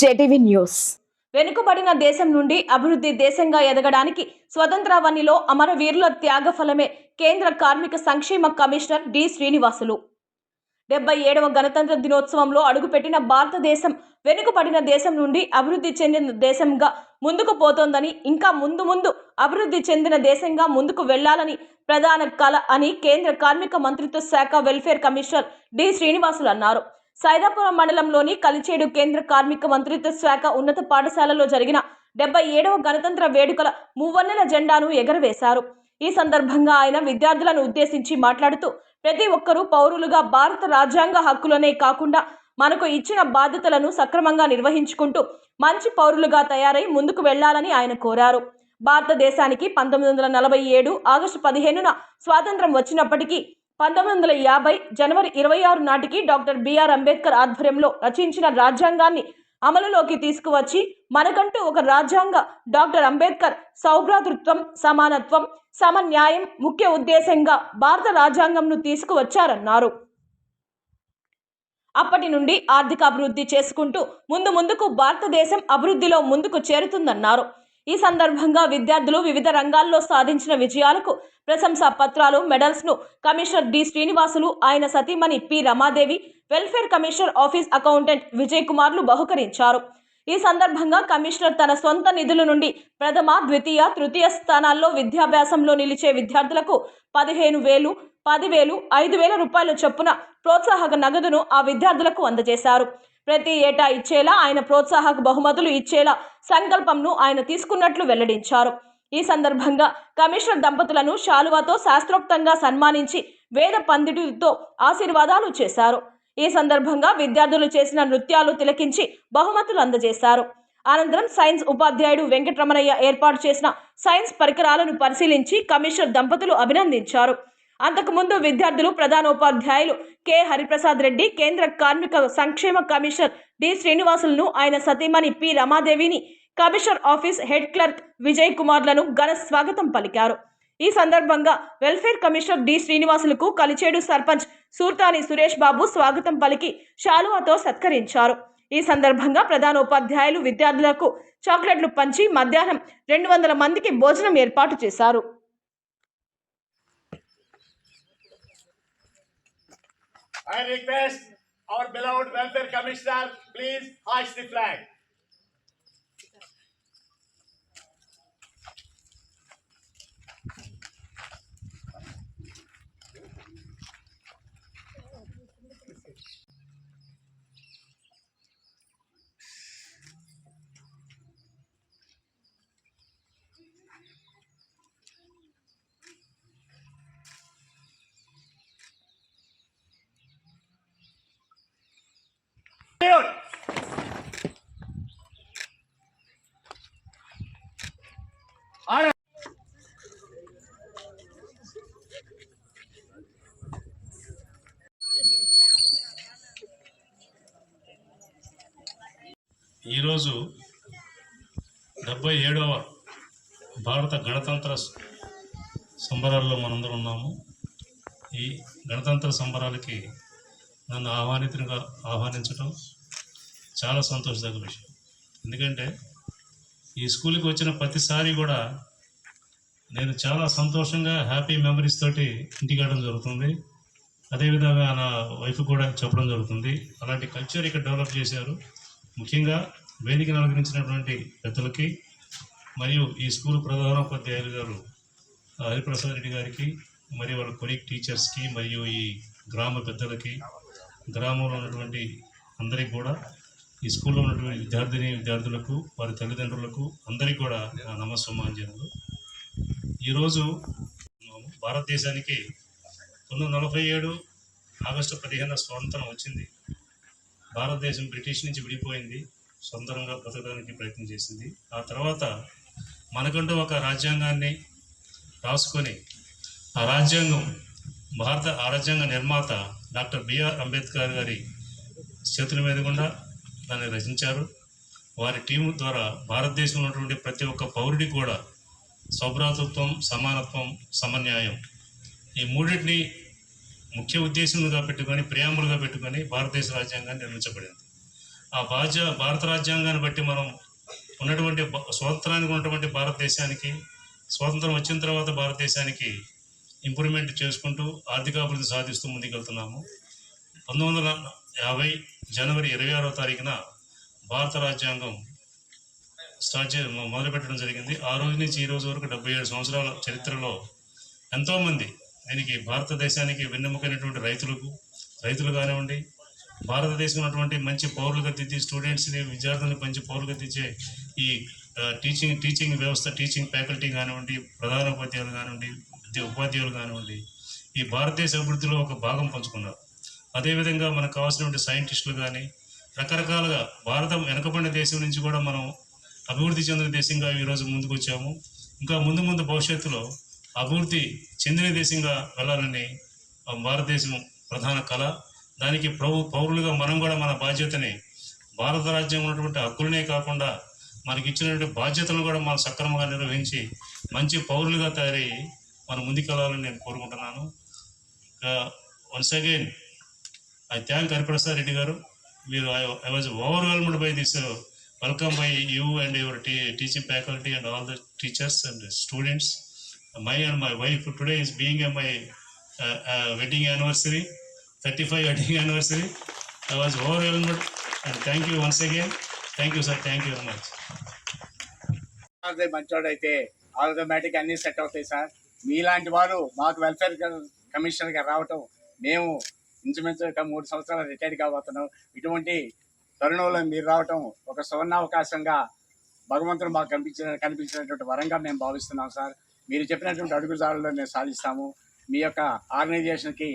JTV news. వెనుకబడిన దేశం నుండి అభివృద్ధి దేశంగా ఎదగడానికి స్వతంత్రావనిలో అమరవీరుల త్యాగఫలమే కేంద్ర కార్మిక సంక్షేమ కమిషనర్ డి. శ్రీనివాసులు. డెబ్బై ఏడవ గణతంత్ర దినోత్సవంలో అడుగుపెట్టిన భారతదేశం వెనుకబడిన దేశం నుండి అభివృద్ధి చెందిన దేశంగా ముందుకు పోతోందని ఇంకా ముందు ముందు అభివృద్ధి చెందిన దేశంగా ముందుకు వెళ్ళాలని ప్రధాన కళ అని కేంద్ర కార్మిక మంత్రిత్వ శాఖ వెల్ఫేర్ కమిషనర్ డి. శ్రీనివాసులు అన్నారు. సైదాపురం మండలంలోని కలిచేడు కేంద్ర కార్మిక మంత్రిత్వ శాఖ ఉన్నత పాఠశాలలో జరిగిన డెబ్బై ఏడవ గణతంత్ర వేడుకల మూవన్నెల జెండాను ఎగరవేశారు. ఈ సందర్భంగా ఆయన విద్యార్థులను ఉద్దేశించి మాట్లాడుతూ ప్రతి ఒక్కరూ పౌరులుగా భారత రాజ్యాంగ హక్కులనే కాకుండా మనకు ఇచ్చిన బాధ్యతలను సక్రమంగా నిర్వహించుకుంటూ మంచి పౌరులుగా తయారై ముందుకు వెళ్ళాలని ఆయన కోరారు. భారతదేశానికి పంతొమ్మిది వందల నలభై ఏడు ఆగస్టు పదిహేనున స్వాతంత్రం వచ్చినప్పటికీ పంతొమ్మిది వందల యాభై జనవరి ఇరవై ఆరు నాటికి డాక్టర్ బిఆర్ అంబేద్కర్ ఆధ్వర్యంలో రచించిన రాజ్యాంగాన్ని అమలులోకి తీసుకువచ్చి మనకంటూ ఒక రాజ్యాంగ డాక్టర్ అంబేద్కర్ సౌభ్రాతృత్వం సమానత్వం సమన్యాయం ముఖ్య ఉద్దేశంగా భారత రాజ్యాంగంను తీసుకువచ్చారన్నారు. అప్పటి నుండి ఆర్థిక అభివృద్ధి చేసుకుంటూ ముందు ముందుకు భారతదేశం అభివృద్ధిలో ముందుకు చేరుతుందన్నారు. ఈ సందర్భంగా విద్యార్థులు వివిధ రంగాల్లో సాధించిన విజయాలకు ప్రశంసా పత్రాలు మెడల్స్ను కమిషనర్ డి. శ్రీనివాసులు ఆయన సతీమణి P. Ramadevi welfare commissioner office accountant Vijay కుమార్లు బహుకరించారు. ఈ సందర్భంగా కమిషనర్ తన సొంత నిధుల నుండి ప్రథమ ద్వితీయ తృతీయ స్థానాల్లో విద్యాభ్యాసంలో నిలిచే విద్యార్థులకు పదిహేను వేలు పదివేలు ఐదు వేల రూపాయల చొప్పున ప్రోత్సాహక నగదును ఆ విద్యార్థులకు అందజేశారు. ప్రతి ఏటా ఇచ్చేలా ఆయన ప్రోత్సాహక బహుమతులు ఇచ్చేలా సంకల్పంను ఆయన తీసుకున్నట్లు వెల్లడించారు. ఈ సందర్భంగా కమిషనర్ దంపతులను శాలువాతో శాస్త్రోక్తంగా సన్మానించి వేద పండితులతో ఆశీర్వాదాలు చేశారు. ఈ సందర్భంగా విద్యార్థులు చేసిన నృత్యాలు తిలకించి బహుమతులు అందజేశారు. అనంతరం సైన్స్ ఉపాధ్యాయుడు వెంకటరమణయ్య ఏర్పాటు చేసిన సైన్స్ పరికరాలను పరిశీలించి కమిషనర్ దంపతులు అభినందించారు. అంతకుముందు విద్యార్థులు ప్రధానోపాధ్యాయులు కె. హరిప్రసాద్ రెడ్డి కేంద్ర కార్మిక సంక్షేమ కమిషనర్ డి. శ్రీనివాసులను ఆయన సతీమణి P. రమాదేవిని commissioner office head clerk Vijay కుమార్లను ఘన స్వాగతం పలికారు. ఈ సందర్భంగా వెల్ఫేర్ కమిషనర్ డి. శ్రీనివాసులకు కలిచేడు సర్పంచ్ సూర్తాని సురేష్ బాబు స్వాగతం పలికి శాలువాతో సత్కరించారు. ఈ సందర్భంగా ప్రధానోపాధ్యాయులు విద్యార్థులకు చాక్లెట్లు పంచి మధ్యాహ్నం రెండు వందల మందికి భోజనం ఏర్పాటు చేశారు. I request our beloved welfare commissioner, please hoist the flag. ఈరోజు డెబ్బై ఏడవ భారత గణతంత్ర సంబరాల్లో మనందరం ఉన్నాము. ఈ గణతంత్ర సంబరాలకి నన్ను ఆహ్వానితునిగా ఆహ్వానించడం చాలా సంతోషదగ్గ విషయం. ఎందుకంటే ఈ స్కూల్కి వచ్చిన ప్రతిసారి కూడా నేను చాలా సంతోషంగా హ్యాపీ మెమరీస్ తోటి ఇంటికి వెళ్ళడం జరుగుతుంది. అదేవిధంగా నా వైఫ్ కూడా చెప్పడం జరుగుతుంది. అలాంటి కల్చర్ ఇక్కడ డెవలప్ చేశారు. ముఖ్యంగా వేదికను అలంకరించినటువంటి పెద్దలకి మరియు ఈ స్కూల్ ప్రధానోపాధ్యాయులు గారు హరిప్రసాద్ రెడ్డి గారికి మరియు వాళ్ళ కొలీగ్ టీచర్స్కి మరియు ఈ గ్రామ పెద్దలకి గ్రామంలో ఉన్నటువంటి అందరికీ కూడా ఈ స్కూల్లో ఉన్నటువంటి విద్యార్థిని విద్యార్థులకు వారి తల్లిదండ్రులకు అందరికీ కూడా నా నమస్సమాంజనలు ఈరోజు భారతదేశానికి తొమ్మిది నలభై ఏడు ఆగస్టు పదిహేను స్వాతంత్రం వచ్చింది. భారతదేశం బ్రిటిష్ నుంచి విడిపోయింది. సొంతంగా బ్రతకడానికి ప్రయత్నం చేసింది. ఆ తర్వాత మనకంటూ ఒక రాజ్యాంగాన్ని రాసుకొని ఆ రాజ్యాంగం భారత ఆ రాజ్యాంగ నిర్మాత డాక్టర్ బిఆర్ అంబేద్కర్ గారి చేతుల మీద గుండా దాన్ని రచించారు. వారి టీము ద్వారా భారతదేశంలో ఉన్నటువంటి ప్రతి ఒక్క పౌరుడికి కూడా సౌభ్రాతృత్వం సమానత్వం సమన్యాయం ఈ మూడింటిని ముఖ్య ఉద్దేశంగా పెట్టుకొని ప్రియాంబులుగా పెట్టుకొని భారతదేశ రాజ్యాంగాన్ని నిర్మించబడింది. ఆ బాధ్య భారత రాజ్యాంగాన్ని బట్టి మనం ఉన్నటువంటి స్వాతంత్రానికి ఉన్నటువంటి భారతదేశానికి స్వాతంత్రం వచ్చిన తర్వాత భారతదేశానికి ఇంప్రూవ్మెంట్ చేసుకుంటూ ఆర్థికాభివృద్ధి సాధిస్తూ ముందుకెళ్తున్నాము. పంతొమ్మిది వందల యాభై జనవరి ఇరవై ఆరో తారీఖున భారత రాజ్యాంగం స్టార్ట్ చే మొదలుపెట్టడం జరిగింది. ఆ రోజు నుంచి ఈ రోజు వరకు డెబ్బై ఏడు సంవత్సరాల చరిత్రలో ఎంతోమంది దీనికి భారతదేశానికి వెన్నెముకైనటువంటి రైతులకు రైతులు కానివ్వండి భారతదేశం ఉన్నటువంటి మంచి పౌరులుగా దిద్ది స్టూడెంట్స్ని విద్యార్థులను మంచి పౌరులుగా తెచ్చే ఈ టీచింగ్ టీచింగ్ వ్యవస్థ టీచింగ్ ఫ్యాకల్టీ కానివ్వండి ప్రధాన ఉపాధ్యాయులు కానివ్వండి ఉపాధ్యాయులు కానివ్వండి ఈ భారతదేశ అభివృద్ధిలో ఒక భాగం పంచుకున్నారు. అదేవిధంగా మనకు కావాల్సినటువంటి సైంటిస్టులు కానీ రకరకాలుగా భారతం వెనకబడిన దేశం నుంచి కూడా మనం అభివృద్ధి చెందిన దేశంగా ఈరోజు ముందుకు వచ్చాము ఇంకా ముందు ముందు భవిష్యత్తులో అభివృద్ధి చెందిన దేశంగా వెళ్ళాలని భారతదేశం ప్రధాన కళ. దానికి ప్రభు పౌరులుగా మనం కూడా మన బాధ్యతని భారత రాజ్యం ఉన్నటువంటి హక్కులనే కాకుండా మనకి ఇచ్చినటువంటి బాధ్యతలను కూడా మనం సక్రమంగా నిర్వహించి మంచి పౌరులుగా తయారయ్యి మనం ముందుకెళ్ళాలని నేను కోరుకుంటున్నాను. Once again I thank Hariprasad Reddy garu. మీరు I was overwhelmed by this welcome by you and your t teaching faculty and all the teachers and students my and my wife today is being my wedding anniversary thirty five wedding anniversary I was overwhelmed and thank you once again thank you sir thank you very much అదే మంచోడైతే automatic అన్ని set అవుతాయి sir మీలాంటి వారు మాకు welfare కమిషనర్గా రావటం మేము ఇంచుమించు ఒక మూడు సంవత్సరాలు రిటైర్డ్ కాబోతున్నాం. ఇటువంటి తరుణంలో మీరు రావటం ఒక సువర్ణావకాశంగా భగవంతుడు మాకు కనిపించిన కనిపించినటువంటి వరంగా మేము భావిస్తున్నాం సార్ మీరు చెప్పినటువంటి అడుగుజాడల్లో మేము సాధిస్తాము. మీ యొక్క ఆర్గనైజేషన్కి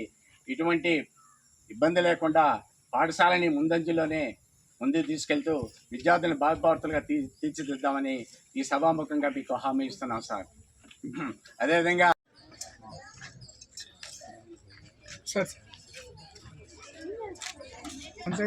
ఇటువంటి ఇబ్బంది లేకుండా పాఠశాలని ముందంజలోనే ముందుకు తీసుకెళ్తూ విద్యార్థులను బాధ్యపార్తలుగా తీ తీర్చిదిద్దామని ఈ సభాముఖంగా మీకు హామీ ఇస్తున్నాం సార్. అదేవిధంగా సార్. అంతే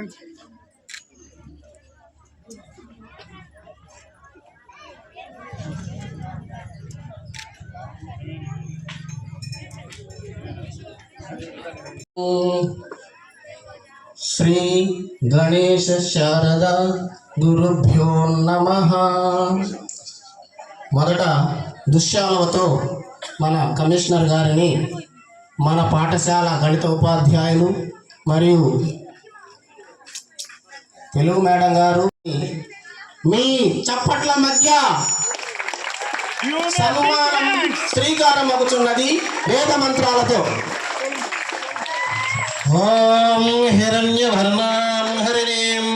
శ్రీ గణేశ శారద గురుభ్యో నమ. మొదట దుశ్శాలవతో మన కమిషనర్ గారిని మన పాఠశాల గణిత ఉపాధ్యాయులు మరియు తెలుగు మేడం గారు మీ చప్పట్ల మధ్య సన్మానం శ్రీకారం అగుచున్నది వేద మంత్రాలతో. ఓం హిరణ్యవర్ణాం హరిణీం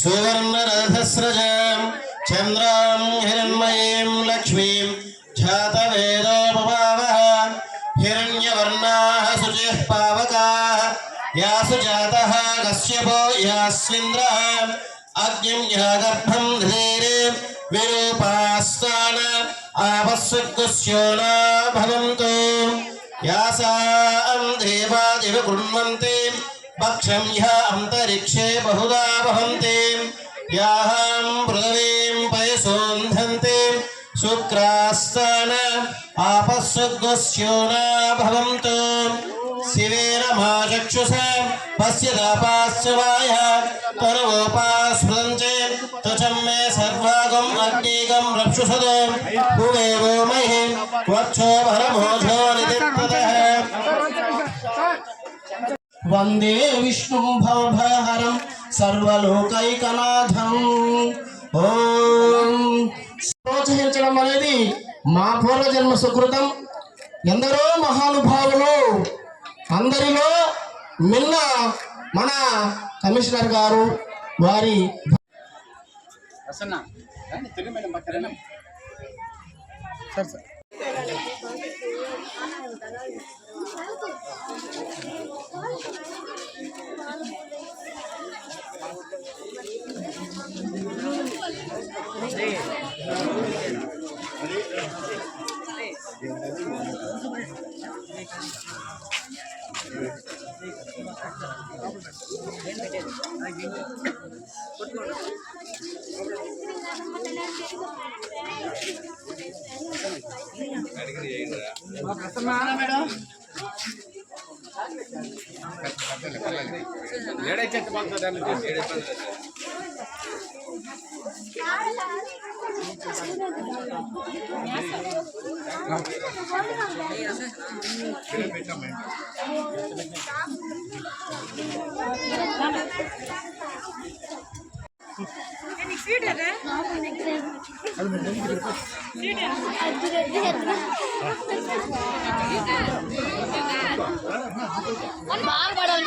సువర్ణరథస్రజాం చంద్రాం హిరణ్మయీం లక్ష్మీం ఝాతవేదోపపావః హిరణ్యవర్ణాः శుచిः పావకాः యాసు జాతः కశ్యపో యాస్మింద్రः అగ్నిం యాగర్భం ధీరే విరూపాస్తాన ఆపస్సుద్గుస్యోనా భవంతు యాసాం దేవాదివ గృణ్వంతి భక్షం యః అంతరిక్షే బహుదా భవంతి యాహాం పృథివీం పయసోంధంతి శుక్రాస్తాన ఆపస్సుద్గస్యోనా భవంతు శివేరమాచక్షుష పశ్యదాపాశ్చవాయ తరువోపాస్మృతం తుచం మే సర్వాగం అగ్నిగం రక్షుషదో భువేవో మహి త్వచ్చో భరమోధో నిదిప్తతః వందే సర్వలోకైకనాథం ఓం ప్రోత్సహించడం అనేది మా పూర్వజన్మ సుకృతం ఎందరో మహానుభావులు అందరిలో మిన్న మన కమిషనర్ గారు వారి ప్రసన్న రండి, తెలుగు మేడం மாம்பழம்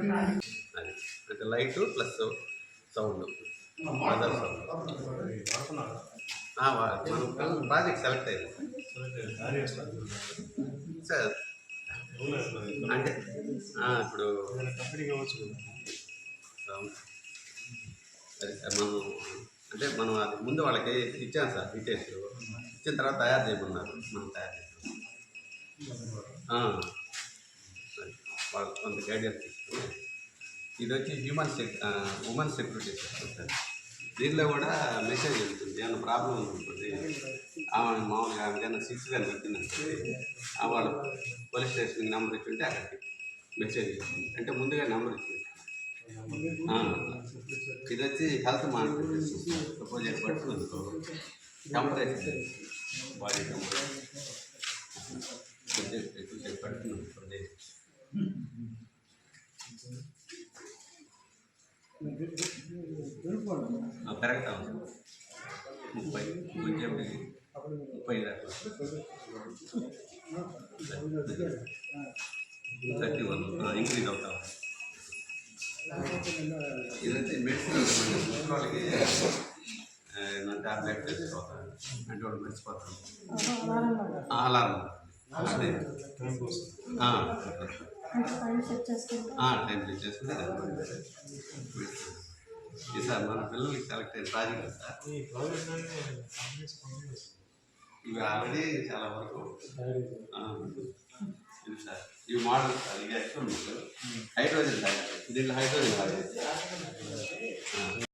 అంటే light plus sound. Other sound. ఆ, వా- మనం ప్రాజెక్ట్ సెలెక్ట్ అయింది సార్. అంటే ఇప్పుడు కంపెనీ సరే సార్ మనం అంటే మనం అది ముందు వాళ్ళకి ఇచ్చాం సార్ డీటెయిల్స్ ఇచ్చిన తర్వాత తయారు చేయమన్నారు. మనం తయారు చేసాం సరే. వాళ్ళు కొంత గైడెన్స్ తీసుకుని ఇది వచ్చి human sec women security system sir. దీనిలో కూడా మెసేజ్ వెళ్తుంది. ఏమైనా ప్రాబ్లం ఉంటుంది? ఆమె మామూలుగా ఏమైనా సిక్స్ కానీ పెట్టిందంటే వాళ్ళు పోలీస్ స్టేషన్కి నెంబర్ ఇచ్చుంటే అక్కడికి మెసేజ్ ఇచ్చింది అంటే ముందుగా నెంబర్ ఇచ్చింది. ఇది వచ్చి హెల్త్ మానిటర్ సపోజ్ పట్టుకుంది. టెంపరేచర్ బాడీ టెంపరేచర్ కొంచెం పెరగతా ఉంది. Thirty one. ఇంక్రీజ్ అవుతా. ఇదైతే మెడిసిన్ వాళ్ళకి టాబ్లెట్ వేసుకోవాలి అంటే వాళ్ళు మర్చిపోతాను అలారం. అదే టైం సెట్ చేసుకుంటే ఈసారి మన పిల్లలకి సెలెక్ట్ అయిన ప్రాజెక్ట్ సార్ ఇవి ఆల్రెడీ చాలా వరకు ఇది సార్. ఇవి మోడల్ సార్ ఇది ఎక్స్పెరిమెంట్ హైడ్రోజన్ సార్ దీంట్లో హైడ్రోజన్ సార్